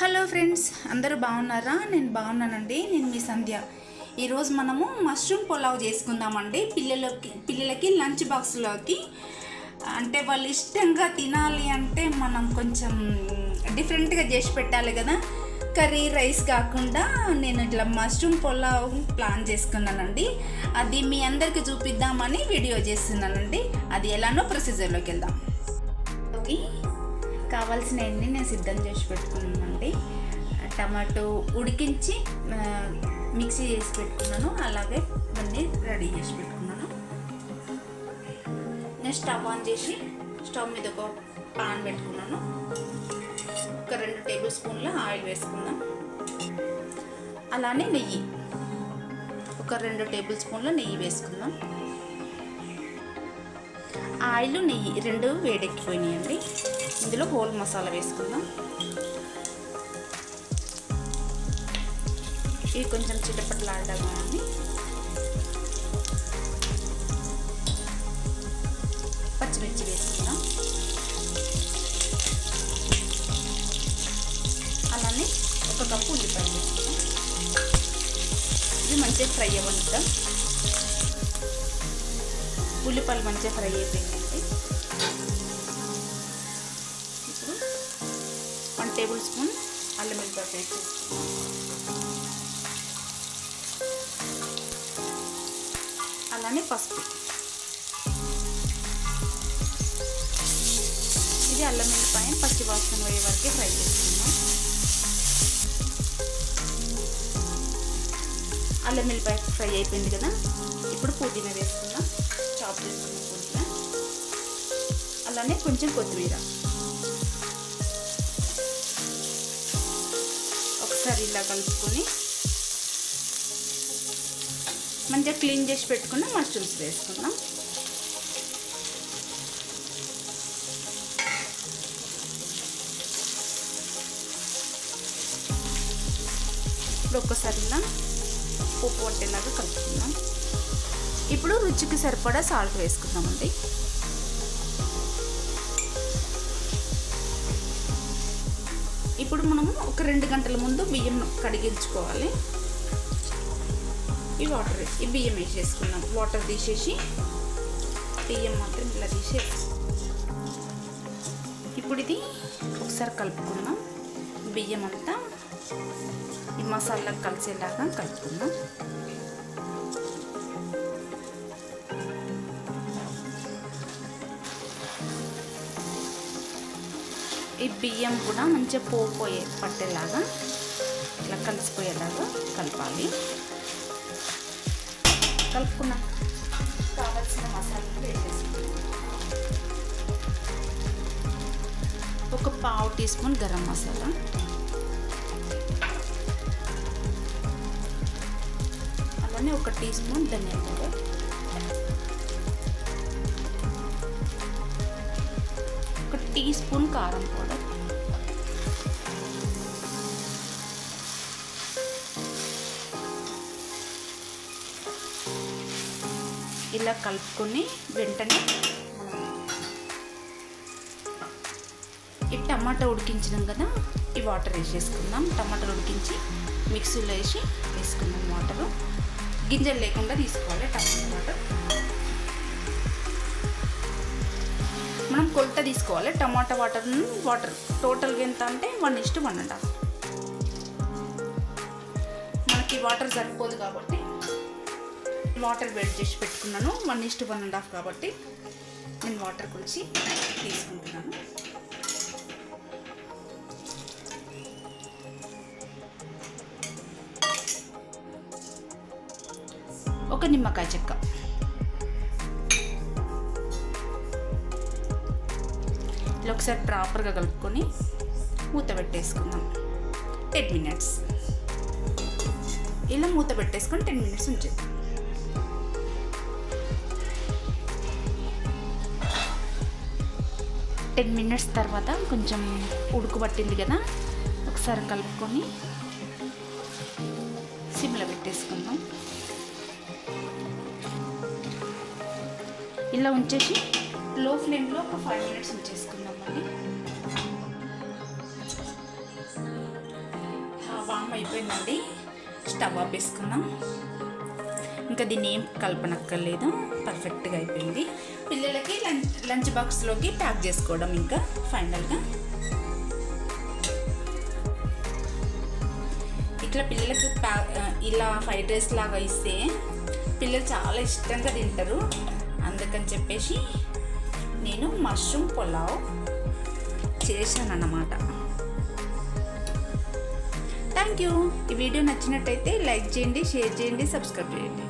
Hello friends అందరూ బాగున్నారా? నేను బాగున్నానండి నేను మీ సంధ్య. ఈరోజు మనము మష్రూమ్ పులావ్ చేసుకుందామండి. పిల్లలకి పిల్లలకి లంచ్ బాక్స్లోకి. అంటే వాళ్ళు ఇష్టంగా తినాలి అంటే మనం కొంచెం డిఫరెంట్గా చేసి పెట్టాలి కదా. కర్రీ రైస్ కాకుండా నేను ఇట్లా మష్రూమ్ పులావ్ ప్లాన్ చేసుకున్నానండి. అది మీ అందరికీ చూపిద్దామని వీడియో చేస్తున్నానండి. అది ఎలానో ప్రొసీజర్లోకి వెళ్దాం. ఓకే. కావాల్సిన అన్ని నేను సిద్ధం చేసి పెట్టుకున్నాను. పెట్టుకున్నానండి టమాటో ఉడికించి మిక్సీ చేసి పెట్టుకున్నాను. అలాగే ఇవన్నీ రెడీ చేసి పెట్టుకున్నాను. నేను స్టవ్ ఆన్ చేసి స్టవ్ మీద ఒక పాన్ పెట్టుకున్నాను. ఒక రెండు టేబుల్ స్పూన్ల ఆయిల్ వేసుకుందాం. అలానే నెయ్యి. ఒక రెండు టేబుల్ స్పూన్ల నెయ్యి వేసుకుందాం. ఆయిల్ నెయ్యి రెండు వేడెక్కిపోయినాయండి. ఇందులో హోల్ మసాలా వేసుకుందాం. ఇవి కొంచెం చిటపట్లాడగానే పచ్చిమిర్చి వేసుకుందాం. అలానే ఒక కప్పు ఉల్లిపాయ వేసుకుందాం. ఇది మంచిగా ఫ్రై అవ్వనిద్దాం. ఉల్లిపాయలు మంచిగా ఫ్రై అయిపోయిందండి ఇప్పుడు వన్ టేబుల్ స్పూన్ అల్లం వెల్లిపాయ పేస్ట్ అలానే పసుపు. ఇది అల్లం వెల్లిపాయ పచ్చి వాసన పోయే వరకే ఫ్రై చేస్తున్నాం అల్లం వెల్లిపాయ ఫ్రై అయిపోయింది కదా? ఇప్పుడు పుదీనా వేసుకుందాం. చాప్ చేసుకున్న పుదీనా. అలానే కొంచెం కొత్తిమీర. ఒకసారి ఇలా కలుపుకొని మంచిగా క్లీన్ చేసి పెట్టుకున్న మష్రూమ్స్ వేసుకుందాం. ఇప్పుడు ఒక్కసారి ఇలా ఉప్పు పట్టేలాగా కలుపుకుందాం. ఇప్పుడు రుచికి సరిపడా సాల్ట్ వేసుకుందామండి. ఇప్పుడు మనము ఒక రెండు గంటల ముందు బియ్యం కడిగించుకోవాలి. ఈ వాటర్ ఈ బియ్యం వేసేసుకుందాం. వాటర్ తీసేసి బియ్యం మాత్రం ఇలా తీసేసి ఇప్పుడు ఇది ఒకసారి కలుపుకుందాం. బియ్యం అంతా ఈ మసాలా కలిసేలాగా కలుపుకుందాం. ఈ బియ్యం కూడా మంచిగా పోపోయే పట్టేలాగా ఇట్లా కలిసిపోయేలాగా కలపాలి. కలుపుకున్న. కావాల్సిన మసాలాలు ఒక పావు టీ స్పూన్ గరం మసాలా. అలానే ఒక టీ స్పూన్ ధనియా పౌడర్ ఒక టీ స్పూన్ కారం పౌడర్ ఇలా కలుపుకొని వెంటనే ఈ టమాటా ఉడికించినాం కదా ఈ వాటర్ వేసేసుకుందాం. టమాటాలు ఉడికించి మిక్సీలో వేసి వేసుకుందాం వాటరు. గింజలు లేకుండా తీసుకోవాలి టమాటా వాటర్. మనం కొలత తీసుకోవాలి టమాటా వాటర్ వాటర్ టోటల్గా ఎంత అంటే one is to one and half. మనకి వాటర్ సరిపోదు కాబట్టి వాటర్ వేడి చేసి పెట్టుకున్నాను. One is to one and half కాబట్టి నేను వాటర్ కొలిచి తీసుకుంటున్నాను. ఒక నిమ్మకాయ చెక్క. ఇలా ఒకసారి ప్రాపర్గా కలుపుకొని మూత పెట్టేసుకుందాం. Ten minutes. ఇలా మూత పెట్టేసుకొని టెన్ మినిట్స్ ఉంచేద్దాం. టెన్ మినిట్స్ తర్వాత కొంచెం ఉడుకు పట్టింది కదా ఒకసారి కలుపుకొని సిమ్లో పెట్టేసుకుందాం. ఇలా ఉంచేసి లో ఫ్లేమ్లో ఒక ఫైవ్ మినిట్స్ ఉంచేసుకుందాం మళ్ళీ అయిపోయిందండి. స్టవ్ ఆపేసుకుందాం. ఇంకా దీన్ని ఏం కలపనక్కర్లేదు. పర్ఫెక్ట్గా అయిపోయింది. పిల్లలకి లంచ్ లంచ్ బాక్స్లోకి ప్యాక్ చేసుకోవడం ఇంకా ఫైనల్గా. ఇట్లా పిల్లలకు ప్యా ఇలా ఫ్రైడ్ రైస్ లాగా ఇస్తే పిల్లలు చాలా ఇష్టంగా తింటారు. అందుకని చెప్పేసి నేను మష్రూమ్ పులావ్ చేశానన్నమాట. థ్యాంక్ యూ ఈ వీడియో నచ్చినట్టయితే లైక్ చేయండి షేర్ చేయండి సబ్స్క్రైబ్ చేయండి.